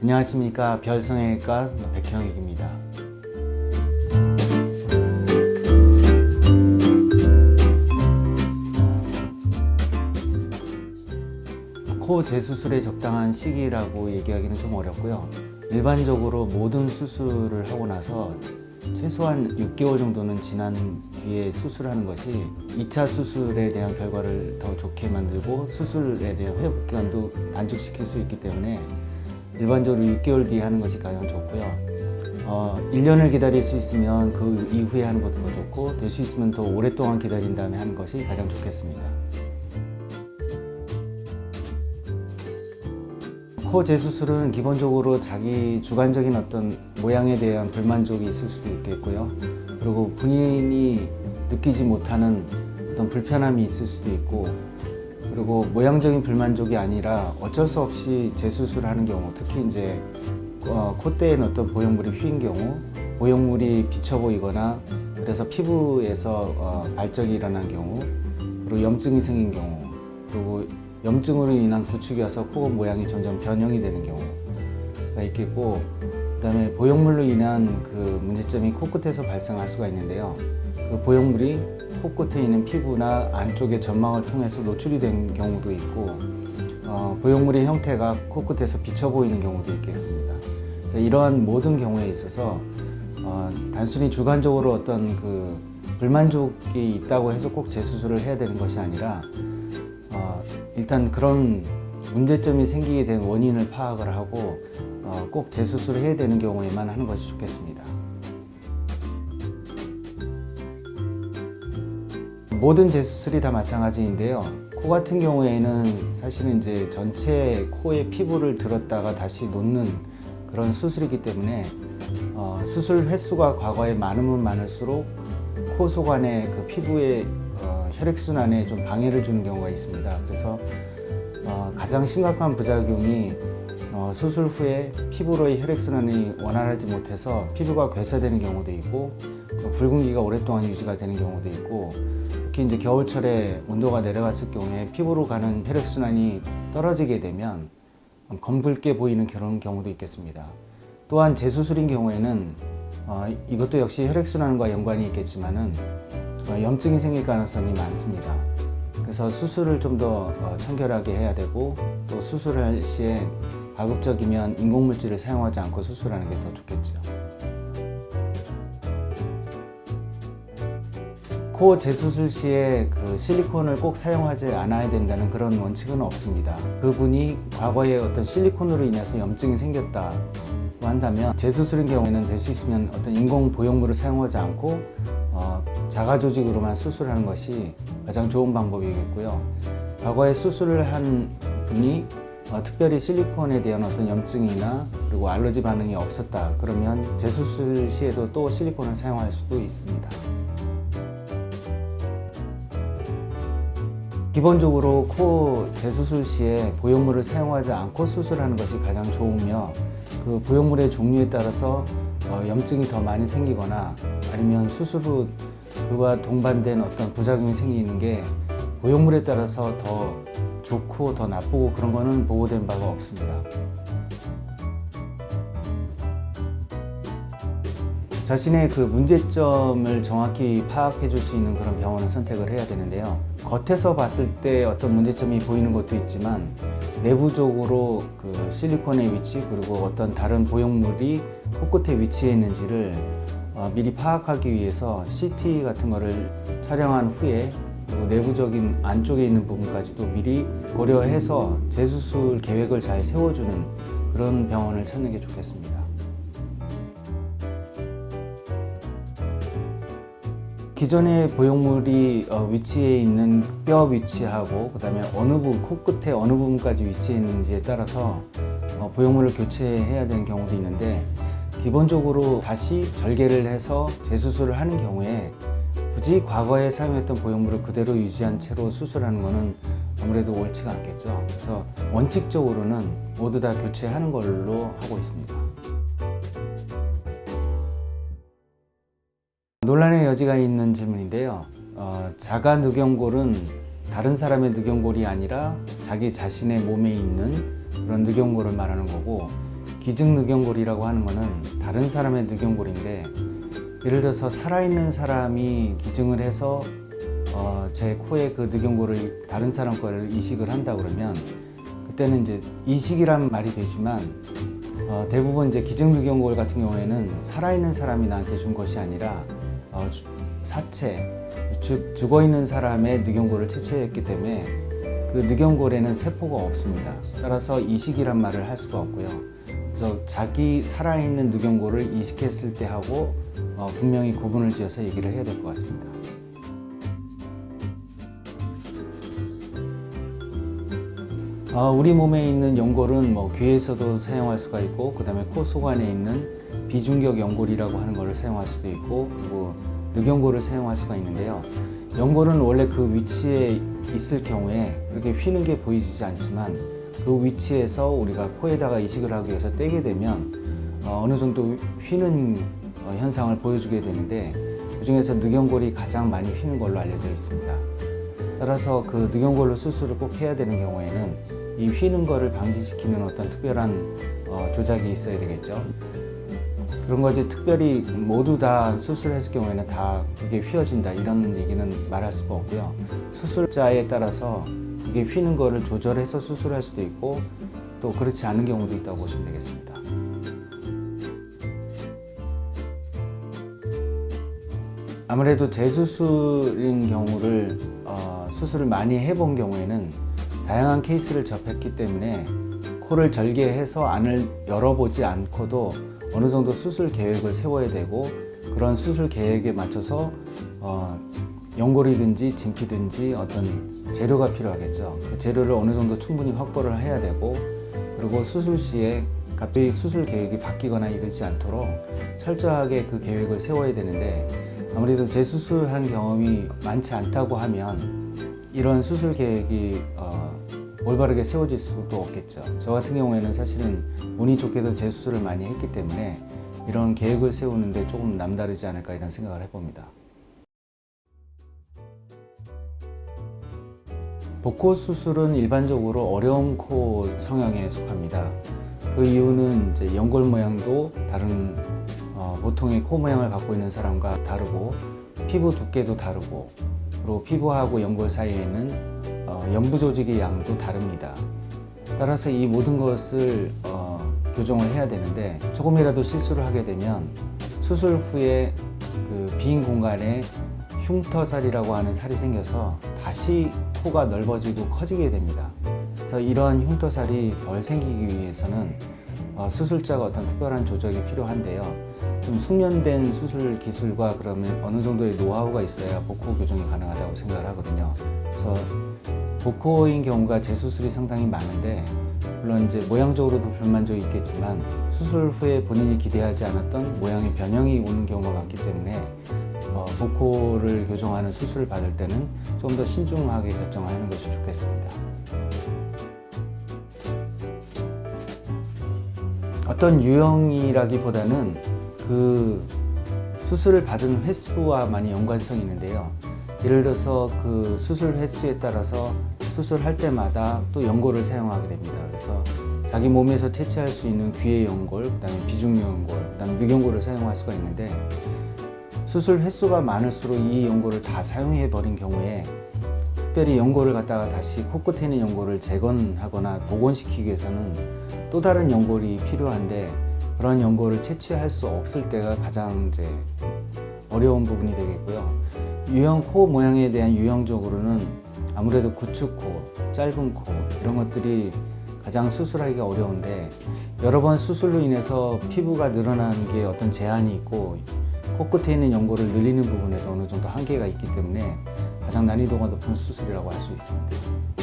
안녕하십니까 별성외과 백형익입니다. 코 재수술의 적당한 시기라고 얘기하기는 좀 어렵고요. 일반적으로 모든 수술을 하고 나서 최소한 6개월 정도는 지난 뒤에 수술하는 것이 2차 수술에 대한 결과를 더 좋게 만들고 수술에 대한 회복 기간도 단축시킬 수 있기 때문에 일반적으로 6개월 뒤에 하는 것이 가장 좋고요. 어, 1년을 기다릴 수 있으면 그 이후에 하는 것도 더 좋고 될 수 있으면 더 오랫동안 기다린 다음에 하는 것이 가장 좋겠습니다. 코 재수술은 기본적으로 자기 주관적인 어떤 모양에 대한 불만족이 있을 수도 있겠고요. 그리고 본인이 느끼지 못하는 어떤 불편함이 있을 수도 있고, 그리고 모양적인 불만족이 아니라 어쩔 수 없이 재수술을 하는 경우, 특히 이제 어, 콧대에 어떤 보형물이 휘인 경우, 보형물이 비쳐 보이거나 그래서 피부에서 어, 발적이 일어난 경우, 그리고 염증이 생긴 경우, 그리고 염증으로 인한 구축이 와서 코 모양이 점점 변형이 되는 경우가 있겠고 그다음에 보형물로 인한 그 문제점이 코끝에서 발생할 수가 있는데요. 그 보형물이 코끝에 있는 피부나 안쪽의 점막을 통해서 노출이 된 경우도 있고 어, 보형물의 형태가 코끝에서 비쳐 보이는 경우도 있겠습니다. 이러한 모든 경우에 있어서 어, 단순히 주관적으로 어떤 그 불만족이 있다고 해서 꼭 재수술을 해야 되는 것이 아니라 어, 일단 그런 문제점이 생기게 된 원인을 파악을 하고 어, 꼭 재수술을 해야 되는 경우에만 하는 것이 좋겠습니다. 모든 재수술이 다 마찬가지인데요. 코 같은 경우에는 사실은 이제 전체 코의 피부를 들었다가 다시 놓는 그런 수술이기 때문에 어, 수술 횟수가 과거에 많으면 많을수록 코 속안의 그 피부의 어, 혈액순환에 좀 방해를 주는 경우가 있습니다. 그래서 어, 가장 심각한 부작용이 어, 수술 후에 피부로의 혈액순환이 원활하지 못해서 피부가 괴사되는 경우도 있고 또 붉은기가 오랫동안 유지가 되는 경우도 있고 특히 이제 겨울철에 온도가 내려갔을 경우에 피부로 가는 혈액순환이 떨어지게 되면 검붉게 보이는 그런 경우도 있겠습니다. 또한 재수술인 경우에는 어, 이것도 역시 혈액순환과 연관이 있겠지만은 어, 염증이 생길 가능성이 많습니다. 그래서 수술을 좀더 어, 청결하게 해야 되고 또 수술할 시에 가급적이면 인공물질을 사용하지 않고 수술하는 게 더 좋겠죠. 코 재수술 시에 그 실리콘을 꼭 사용하지 않아야 된다는 그런 원칙은 없습니다. 그분이 과거에 어떤 실리콘으로 인해서 염증이 생겼다 한다면 재수술인 경우에는 될 수 있으면 어떤 인공 보형물을 사용하지 않고 어, 자가 조직으로만 수술하는 것이 가장 좋은 방법이겠고요. 과거에 수술을 한 분이 어, 특별히 실리콘에 대한 어떤 염증이나 그리고 알러지 반응이 없었다 그러면 재수술 시에도 또 실리콘을 사용할 수도 있습니다. 기본적으로 코 재수술 시에 보형물을 사용하지 않고 수술하는 것이 가장 좋으며 그 보형물의 종류에 따라서 어, 염증이 더 많이 생기거나 아니면 수술 후 그와 동반된 어떤 부작용이 생기는 게 보형물에 따라서 더 좋고 더 나쁘고 그런 거는 보고된 바가 없습니다. 자신의 그 문제점을 정확히 파악해 줄 수 있는 그런 병원을 선택을 해야 되는데요. 겉에서 봤을 때 어떤 문제점이 보이는 것도 있지만 내부적으로 그 실리콘의 위치 그리고 어떤 다른 보형물이 코끝에 위치해 있는지를 어, 미리 파악하기 위해서 CT 같은 거를 촬영한 후에 그리고 내부적인 안쪽에 있는 부분까지도 미리 고려해서 재수술 계획을 잘 세워주는 그런 병원을 찾는 게 좋겠습니다. 기존의 보형물이 어, 위치해 있는 뼈 위치하고 그다음에 어느 부분 코끝에 어느 부분까지 위치해 있는지에 따라서 어, 보형물을 교체해야 되는 경우도 있는데 기본적으로 다시 절개를 해서 재수술을 하는 경우에 굳이 과거에 사용했던 보형물을 그대로 유지한 채로 수술하는 것은 아무래도 옳지가 않겠죠. 그래서 원칙적으로는 모두 다 교체하는 걸로 하고 있습니다. 논란의 여지가 있는 질문인데요. 어, 자가 늑연골은 다른 사람의 늑연골이 아니라 자기 자신의 몸에 있는 그런 늑연골을 말하는 거고 기증 늑연골이라고 하는 거는 다른 사람의 늑연골인데 예를 들어서 살아있는 사람이 기증을 해서 어, 제 코에 그 늑연골을 다른 사람 거를 이식을 한다 그러면 그때는 이제 이식이란 말이 되지만 어, 대부분 이제 기증 늑연골 같은 경우에는 살아있는 사람이 나한테 준 것이 아니라 어, 주- 사체 즉 죽어 있는 사람의 늑연골을 채취했기 때문에 그 늑연골에는 세포가 없습니다. 따라서 이식이란 말을 할 수가 없고요. 그래서 자기 살아있는 늑연골을 이식했을 때 하고 어, 분명히 구분을 지어서 얘기를 해야 될 것 같습니다. 어, 우리 몸에 있는 연골은 뭐 귀에서도 사용할 수가 있고 그 다음에 코 속 안에 있는 비중격 연골이라고 하는 것을 사용할 수도 있고 그리고 늑연골을 사용할 수가 있는데요. 연골은 원래 그 위치에 있을 경우에 그렇게 휘는 게 보이지 않지만 그 위치에서 우리가 코에다가 이식을 하기 위해서 떼게 되면 어, 어느 정도 휘는 어, 현상을 보여주게 되는데 그 중에서 늑연골이 가장 많이 휘는 걸로 알려져 있습니다. 따라서 그 늑연골로 수술을 꼭 해야 되는 경우에는 이 휘는 거를 방지시키는 어떤 특별한 어, 조작이 있어야 되겠죠. 그런 거지 특별히 모두 다 수술했을 경우에는 다 그게 휘어진다 이런 얘기는 말할 수가 없고요. 수술자에 따라서 그게 휘는 거를 조절해서 수술할 수도 있고 또 그렇지 않은 경우도 있다고 보시면 되겠습니다. 아무래도 재수술인 경우를 어, 수술을 많이 해본 경우에는 다양한 케이스를 접했기 때문에 코를 절개해서 안을 열어보지 않고도 어느 정도 수술 계획을 세워야 되고 그런 수술 계획에 맞춰서 어, 연골이든지 진피든지 어떤 재료가 필요하겠죠. 그 재료를 어느 정도 충분히 확보를 해야 되고 그리고 수술 시에 갑자기 수술 계획이 바뀌거나 이러지 않도록 철저하게 그 계획을 세워야 되는데 아무래도 재수술한 경험이 많지 않다고 하면 이런 수술 계획이 어, 올바르게 세워질 수도 없겠죠. 저 같은 경우에는 사실은 운이 좋게도 재수술을 많이 했기 때문에 이런 계획을 세우는데 조금 남다르지 않을까 이런 생각을 해봅니다. 복코 수술은 일반적으로 어려운 코 성형에 속합니다. 그 이유는 이제 연골 모양도 다른 어, 보통의 코 모양을 갖고 있는 사람과 다르고 피부 두께도 다르고 그리고 피부하고 연골 사이에는 어, 연부 조직의 양도 다릅니다. 따라서 이 모든 것을 어, 교정을 해야 되는데 조금이라도 실수를 하게 되면 수술 후에 그 빈 공간에 흉터살이라고 하는 살이 생겨서 다시 코가 넓어지고 커지게 됩니다. 그래서 이러한 흉터살이 덜 생기기 위해서는 어, 수술자가 어떤 특별한 조정이 필요한데요. 좀 숙련된 수술 기술과 그러면 어느 정도의 노하우가 있어야 복코 교정이 가능하다고 생각을 하거든요. 그래서 복코인 경우가 재수술이 상당히 많은데 물론 이제 모양적으로도 불만족이 있겠지만 수술 후에 본인이 기대하지 않았던 모양의 변형이 오는 경우가 많기 때문에 어, 복코를 교정하는 수술을 받을 때는 좀 더 신중하게 결정하는 것이 좋겠습니다. 어떤 유형이라기보다는 그 수술을 받은 횟수와 많이 연관성이 있는데요. 예를 들어서 그 수술 횟수에 따라서 수술할 때마다 또 연골을 사용하게 됩니다. 그래서 자기 몸에서 채취할 수 있는 귀의 연골, 그다음에 비중 연골, 그다음에 늑연골을 사용할 수가 있는데 수술 횟수가 많을수록 이 연골을 다 사용해 버린 경우에 특별히 연골을 갖다가 다시 코끝에 있는 연골을 재건하거나 복원시키기 위해서는 또 다른 연골이 필요한데 그런 연골을 채취할 수 없을 때가 가장 이제 어려운 부분이 되겠고요. 유형 코 모양에 대한 유형적으로는 아무래도 구축 코, 짧은 코 이런 것들이 가장 수술하기가 어려운데 여러 번 수술로 인해서 피부가 늘어나는 게 어떤 제한이 있고 코끝에 있는 연골을 늘리는 부분에도 어느 정도 한계가 있기 때문에 가장 난이도가 높은 수술이라고 할 수 있습니다.